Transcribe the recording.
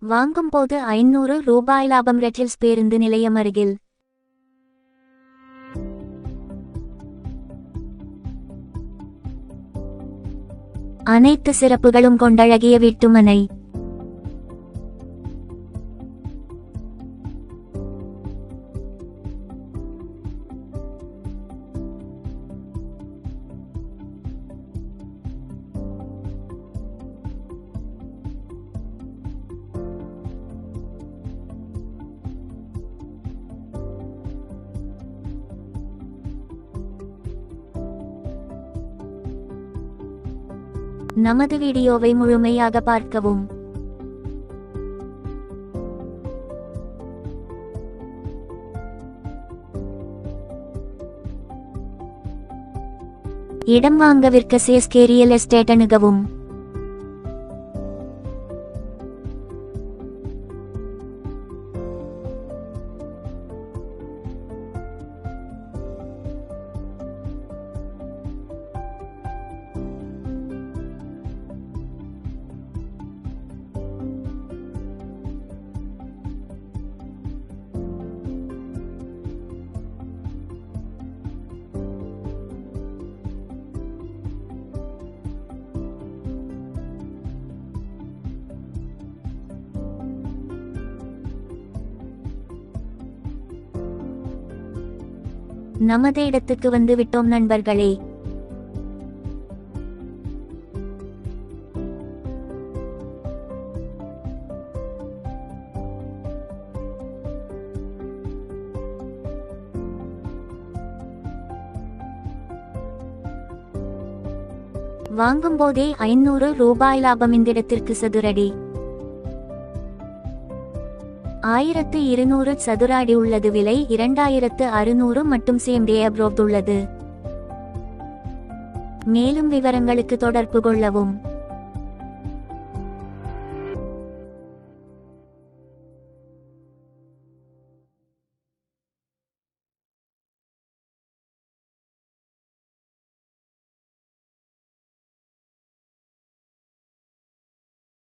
வாங்கும் போது ஐநூறு ரூபாய் லாபம் ரெட்டில்ஸ் பேருந்து நிலையம் அருகில். அனைத்து சிறப்புகளும் கொண்டழகிய வீட்டுமனை. நமது வீடியோவை முழுமையாக பார்க்கவும். இடம் வாங்க விற்க சேஸ்கே ரியல் எஸ்டேட் அணுகவும். நமது இடத்துக்கு வந்து விட்டோம் நண்பர்களே. வாங்கும் போதே ஐநூறு ரூபாய் லாபம் இந்த இடத்திற்கு சதுரடி. ஆயிரத்து இருநூறு சதுர அடி உள்ளது. விலை இரண்டாயிரத்து அறுநூறு மட்டும் சேம் டே உள்ளது. மேலும் விவரங்களுக்கு தொடர்பு கொள்ளவும்.